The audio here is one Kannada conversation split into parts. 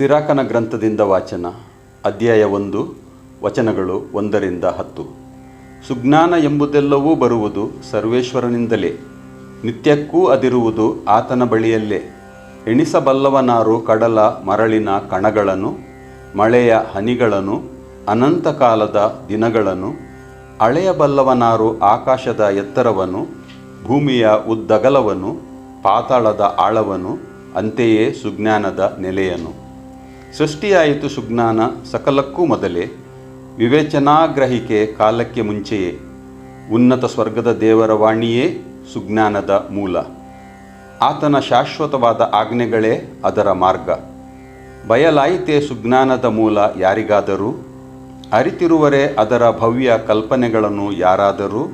ಸಿರಾಕನ ಗ್ರಂಥದಿಂದ ವಾಚನ, ಅಧ್ಯಾಯ ಒಂದು, ವಚನಗಳು ಒಂದರಿಂದ ಹತ್ತು. ಸುಜ್ಞಾನ ಎಂಬುದೆಲ್ಲವೂ ಬರುವುದು ಸರ್ವೇಶ್ವರನಿಂದಲೇ. ನಿತ್ಯಕ್ಕೂ ಅದಿರುವುದು ಆತನ ಬಳಿಯಲ್ಲೇ. ಎಣಿಸಬಲ್ಲವನಾರು ಕಡಲ, ಮರಳಿನ ಕಣಗಳನ್ನು, ಮಳೆಯ ಹನಿಗಳನ್ನು, ಅನಂತ ಕಾಲದ ದಿನಗಳನ್ನು, ಅಳೆಯಬಲ್ಲವನಾರು ಆಕಾಶದ ಎತ್ತರವನ್ನು, ಭೂಮಿಯ ಉದ್ದಗಲವನ್ನು, ಪಾತಾಳದ ಆಳವನ್ನು, ಅಂತೆಯೇ ಸುಜ್ಞಾನದ ನೆಲೆಯನು ಸೃಷ್ಟಿಯಾಯಿತು ಸುಜ್ಞಾನ ಸಕಲಕ್ಕೂ ಮೊದಲೇ. ವಿವೇಚನಾಗ್ರಹಿಕೆ ಕಾಲಕ್ಕೆ ಮುಂಚೆಯೇ. ಉನ್ನತ ಸ್ವರ್ಗದ ದೇವರ ವಾಣಿಯೇ ಸುಜ್ಞಾನದ ಮೂಲ. ಆತನ ಶಾಶ್ವತವಾದ ಆಜ್ಞೆಗಳೇ ಅದರ ಮಾರ್ಗ. ಬಯಲಾಯಿತೇ ಸುಜ್ಞಾನದ ಮೂಲ ಯಾರಿಗಾದರೂ. ಅರಿತಿರುವರೇ ಅದರ ಭವ್ಯ ಕಲ್ಪನೆಗಳನ್ನು ಯಾರಾದರೂ.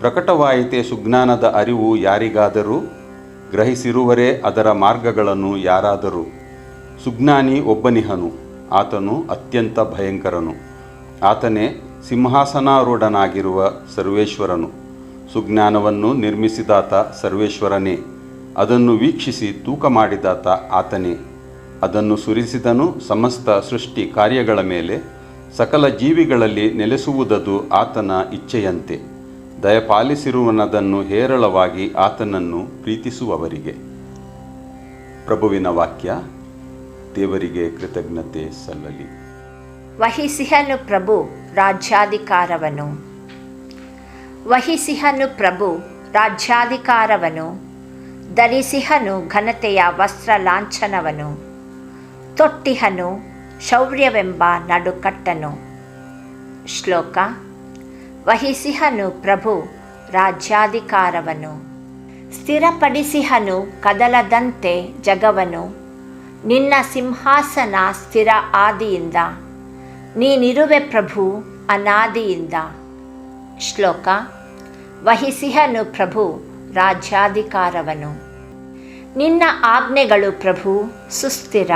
ಪ್ರಕಟವಾಯಿತೇ ಸುಜ್ಞಾನದ ಅರಿವು ಯಾರಿಗಾದರೂ. ಗ್ರಹಿಸಿರುವರೇ ಅದರ ಮಾರ್ಗಗಳನ್ನು ಯಾರಾದರೂ. ಸುಜ್ಞಾನಿ ಒಬ್ಬನಿಹನು. ಆತನು ಅತ್ಯಂತ ಭಯಂಕರನು. ಆತನೇ ಸಿಂಹಾಸನಾರೂಢನಾಗಿರುವ ಸರ್ವೇಶ್ವರನು. ಸುಜ್ಞಾನವನ್ನು ನಿರ್ಮಿಸಿದಾತ ಸರ್ವೇಶ್ವರನೇ. ಅದನ್ನು ವೀಕ್ಷಿಸಿ ತೂಕ ಮಾಡಿದಾತ ಆತನೇ. ಅದನ್ನು ಸುರಿಸಿದನು ಸಮಸ್ತ ಸೃಷ್ಟಿ ಕಾರ್ಯಗಳ ಮೇಲೆ, ಸಕಲ ಜೀವಿಗಳಲ್ಲಿ ನೆಲೆಸುವುದದು ಆತನ ಇಚ್ಛೆಯಂತೆ. ದಯಪಾಲಿಸಿರುವನದನ್ನು ಹೇರಳವಾಗಿ ಆತನನ್ನು ಪ್ರೀತಿಸುವವರಿಗೆ. ಪ್ರಭುವಿನ ವಾಕ್ಯ ದೇವರಿಗೆ ಕೃತಜ್ಞತೆ ಸಲ್ಲಲಿ. ವಹಿಸಿಹನು ಪ್ರಭು ರಾಜ್ಯಾಧಿಕಾರವನು. ವಹಿಸಿಹನು ಪ್ರಭು ರಾಜ್ಯಾಧಿಕಾರವನು. ಧರಿಸಿಹನು ಘನತೆಯ ವಸ್ತ್ರ ಲಾಂಛನವನು. ತೊಟ್ಟಿಹನು ಶೌರ್ಯವೆಂಬ ನಡುಕಟ್ಟನು. ಶ್ಲೋಕ, ವಹಿಸಿಹನು ಪ್ರಭು ರಾಜ್ಯಾಧಿಕಾರವನು. ಸ್ಥಿರಪಡಿಸಿಹನು ಕದಲದಂತೆ ಜಗವನು. ನಿನ್ನ ಸಿಂಹಾಸನ ಸ್ಥಿರ ಆದಿಯಿಂದ. ನೀನಿರುವೆ ಪ್ರಭು ಅನಾದಿಯಿಂದ. ಶ್ಲೋಕ, ವಹಿಸಿಹನು ಪ್ರಭು ರಾಜ್ಯಾಧಿಕಾರವನು. ನಿನ್ನ ಆಜ್ಞೆಗಳು ಪ್ರಭು ಸುಸ್ಥಿರ.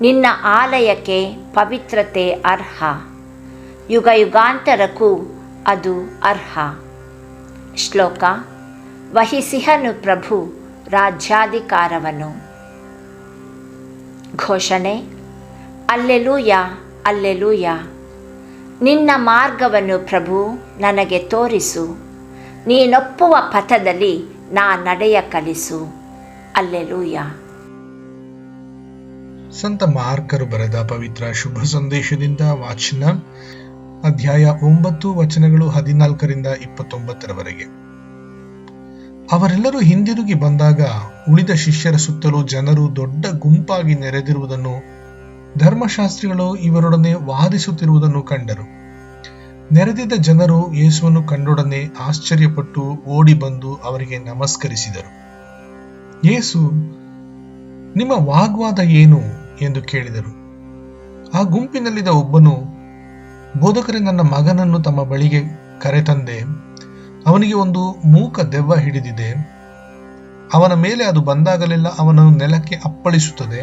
ನಿನ್ನ ಆಲಯಕ್ಕೆ ಪವಿತ್ರತೆ ಅರ್ಹ. ಯುಗ ಯುಗಾಂತರಕ್ಕೂ ಅದು ಅರ್ಹ. ಶ್ಲೋಕ, ವಹಿಸಿಹನು ಪ್ರಭು ರಾಜ್ಯಾಧಿಕಾರವನು. ಘೋಷಣೆ, ಅಲ್ಲೆಲೂಯ ಅಲ್ಲೆಲೂಯ, ನಿನ್ನ ಮಾರ್ಗವನ್ನು ಪ್ರಭು ನನಗೆ ತೋರಿಸು. ನೀನೊಪ್ಪುವ ಪಥದಲ್ಲಿ ನಾ ನಡೆಯ ಕಲಿಸು. ಅಲ್ಲೆಲೂಯ. ಸಂತ ಮಾರ್ಕರು ಬರೆದ ಪವಿತ್ರ ಶುಭ ಸಂದೇಶದಿಂದ ವಾಚನ ಅಧ್ಯಾಯ ಒಂಬತ್ತು, ವಚನಗಳು ಹದಿನಾಲ್ಕರಿಂದ ಇಪ್ಪತ್ತೊಂಬತ್ತರವರೆಗೆ. ಅವರೆಲ್ಲರೂ ಹಿಂದಿರುಗಿ ಬಂದಾಗ ಉಳಿದ ಶಿಷ್ಯರ ಸುತ್ತಲೂ ಜನರು ದೊಡ್ಡ ಗುಂಪಾಗಿ ನೆರೆದಿರುವುದನ್ನು ಧರ್ಮಶಾಸ್ತ್ರಿಗಳು ಇವರೊಡನೆ ವಾದಿಸುತ್ತಿರುವುದನ್ನು ಕಂಡರು. ನೆರೆದಿದ್ದ ಜನರು ಯೇಸುವನ್ನು ಕಂಡೊಡನೆ ಆಶ್ಚರ್ಯಪಟ್ಟು ಓಡಿ ಬಂದು ಅವರಿಗೆ ನಮಸ್ಕರಿಸಿದರು. ಯೇಸು, ನಿಮ್ಮ ವಾಗ್ವಾದ ಏನು? ಎಂದು ಕೇಳಿದರು. ಆ ಗುಂಪಿನಲ್ಲಿದ್ದ ಒಬ್ಬನು, ಬೋಧಕರೇ, ನನ್ನ ಮಗನನ್ನು ತಮ್ಮ ಬಳಿಗೆ ಕರೆತಂದೆ. ಅವನಿಗೆ ಒಂದು ಮೂಕ ದೆವ್ವ ಹಿಡಿದಿದೆ. ಅವನ ಮೇಲೆ ಅದು ಬಂದಾಗಲೆಲ್ಲ ಅವನನ್ನು ನೆಲಕ್ಕೆ ಅಪ್ಪಳಿಸುತ್ತದೆ.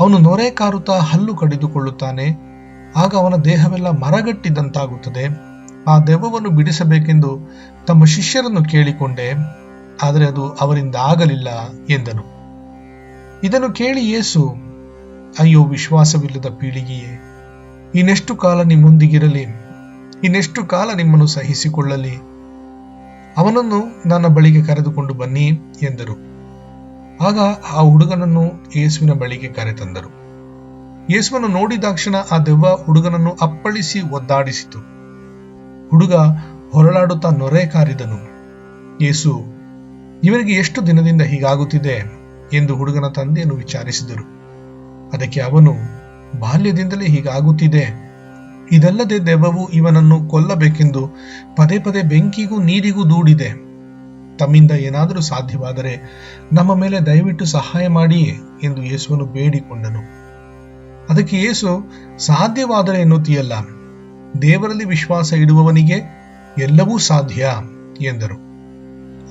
ಅವನು ನೊರೆ ಕಾರುತ್ತಾ ಹಲ್ಲು ಕಡಿದುಕೊಳ್ಳುತ್ತಾನೆ. ಆಗ ಅವನ ದೇಹವೆಲ್ಲ ಮರಗಟ್ಟಿದಂತಾಗುತ್ತದೆ. ಆ ದೆವ್ವವನ್ನು ಬಿಡಿಸಬೇಕೆಂದು ತಮ್ಮ ಶಿಷ್ಯರನ್ನು ಕೇಳಿಕೊಂಡೆ. ಆದರೆ ಅದು ಅವರಿಂದ ಆಗಲಿಲ್ಲ ಎಂದನು. ಇದನ್ನು ಕೇಳಿ ಯೇಸು, ಅಯ್ಯೋ, ವಿಶ್ವಾಸವಿಲ್ಲದ ಪೀಳಿಗೆಯೇ, ಇನ್ನೆಷ್ಟು ಕಾಲ ನಿಮ್ಮೊಂದಿಗಿರಲಿ, ಇನ್ನೆಷ್ಟು ಕಾಲ ನಿಮ್ಮನ್ನು ಸಹಿಸಿಕೊಳ್ಳಲಿ ಅವನನ್ನು ನನ್ನ ಬಳಿಗೆ ಕರೆದುಕೊಂಡು ಬನ್ನಿ ಎಂದರು. ಆಗ ಆ ಹುಡುಗನನ್ನು ಯೇಸುವಿನ ಬಳಿಗೆ ಕರೆತಂದರು. ಯೇಸುವನ್ನು ನೋಡಿದಾಕ್ಷಣ ಆ ದೆವ್ವ ಹುಡುಗನನ್ನು ಅಪ್ಪಳಿಸಿ ಒದ್ದಾಡಿಸಿತು. ಹುಡುಗ ಹೊರಳಾಡುತ್ತಾ ನೊರೆ ಕಾರಿದನು. ಯೇಸು ಇವರಿಗೆ ಎಷ್ಟು ದಿನದಿಂದ ಹೀಗಾಗುತ್ತಿದೆ ಎಂದು ಹುಡುಗನ ತಂದೆಯನ್ನು ವಿಚಾರಿಸಿದರು. ಅದಕ್ಕೆ ಅವನು, ಬಾಲ್ಯದಿಂದಲೇ ಹೀಗಾಗುತ್ತಿದೆ. ಇದಲ್ಲದೆ ದೆವ್ವವು ಇವನನ್ನು ಕೊಲ್ಲಬೇಕೆಂದು ಪದೇ ಪದೇ ಬೆಂಕಿಗೂ ನೀರಿಗೂ ದೂಡಿದೆ. ತಮ್ಮಿಂದ ಏನಾದರೂ ಸಾಧ್ಯವಾದರೆ ನಮ್ಮ ಮೇಲೆ ದಯವಿಟ್ಟು ಸಹಾಯ ಮಾಡಿ ಎಂದು ಯೇಸುವನ್ನು ಬೇಡಿಕೊಂಡನು. ಅದಕ್ಕೆ ಯೇಸು, ಸಾಧ್ಯವಾದರೆ ಎನ್ನುತ್ತೀಯಲ್ಲ, ದೇವರಲ್ಲಿ ವಿಶ್ವಾಸ ಇಡುವವನಿಗೆ ಎಲ್ಲವೂ ಸಾಧ್ಯ ಎಂದರು.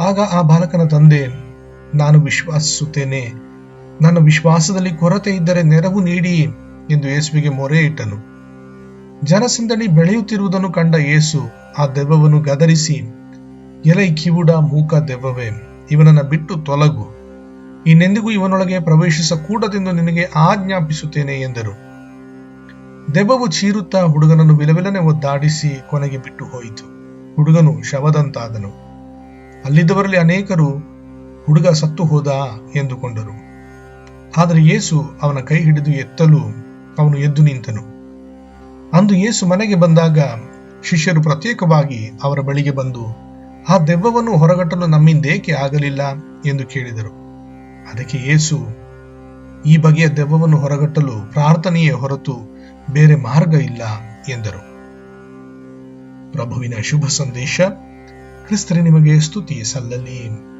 ಆಗ ಆ ಬಾಲಕನ ತಂದೆ, ನಾನು ವಿಶ್ವಾಸಿಸುತ್ತೇನೆ, ನನ್ನ ವಿಶ್ವಾಸದಲ್ಲಿ ಕೊರತೆ ಇದ್ದರೆ ನೆರವು ನೀಡಿ ಎಂದು ಯೇಸುವಿಗೆ ಮೊರೆ ಇಟ್ಟನು. ಜನಸಂದಣಿ ಬೆಳೆಯುತ್ತಿರುವುದನ್ನು ಕಂಡ ಯೇಸು ಆ ದೆವ್ವವನ್ನು ಗದರಿಸಿ, ಎಲೈ ಕಿವುಡ ಮೂಕ ದೆವ್ವವೇ, ಇವನನ್ನು ಬಿಟ್ಟು ತೊಲಗು. ಇನ್ನೆಂದಿಗೂ ಇವನೊಳಗೆ ಪ್ರವೇಶಿಸಕೂಡದೆಂದು ನಿನಗೆ ಆಜ್ಞಾಪಿಸುತ್ತೇನೆ ಎಂದರು. ದೆವ್ವವು ಚೀರುತ್ತಾ ಹುಡುಗನನ್ನು ವಿಲವಿಲನೆ ಒದ್ದಾಡಿಸಿ ಕೊನೆಗೆ ಬಿಟ್ಟು ಹೋಯಿತು. ಹುಡುಗನು ಶವದಂತಾದನು. ಅಲ್ಲಿದ್ದವರಲ್ಲಿ ಅನೇಕರು, ಹುಡುಗ ಸತ್ತು ಹೋದ ಎಂದುಕೊಂಡರು. ಆದರೆ ಯೇಸು ಅವನ ಕೈ ಹಿಡಿದು ಎತ್ತಲು ಅವನು ಎದ್ದು ನಿಂತನು. ಅಂದು ಯೇಸು ಮನೆಗೆ ಬಂದಾಗ ಶಿಷ್ಯರು ಪ್ರತ್ಯೇಕವಾಗಿ ಅವರ ಬಳಿಗೆ ಬಂದು, ಆ ದೆವ್ವವನ್ನು ಹೊರಗಟ್ಟಲು ನಮ್ಮಿಂದೇಕೆ ಆಗಲಿಲ್ಲ? ಎಂದು ಕೇಳಿದರು. ಅದಕ್ಕೆ ಯೇಸು, ಈ ಬಗೆಯ ದೆವ್ವವನ್ನು ಹೊರಗಟ್ಟಲು ಪ್ರಾರ್ಥನೆಯೇ ಹೊರತು ಬೇರೆ ಮಾರ್ಗ ಇಲ್ಲ, ಎಂದರು. ಪ್ರಭುವಿನ ಶುಭ ಸಂದೇಶ ಕ್ರಿಸ್ತರಿ ನಿಮಗೆ ಸ್ತುತಿ ಸಲ್ಲಲಿ.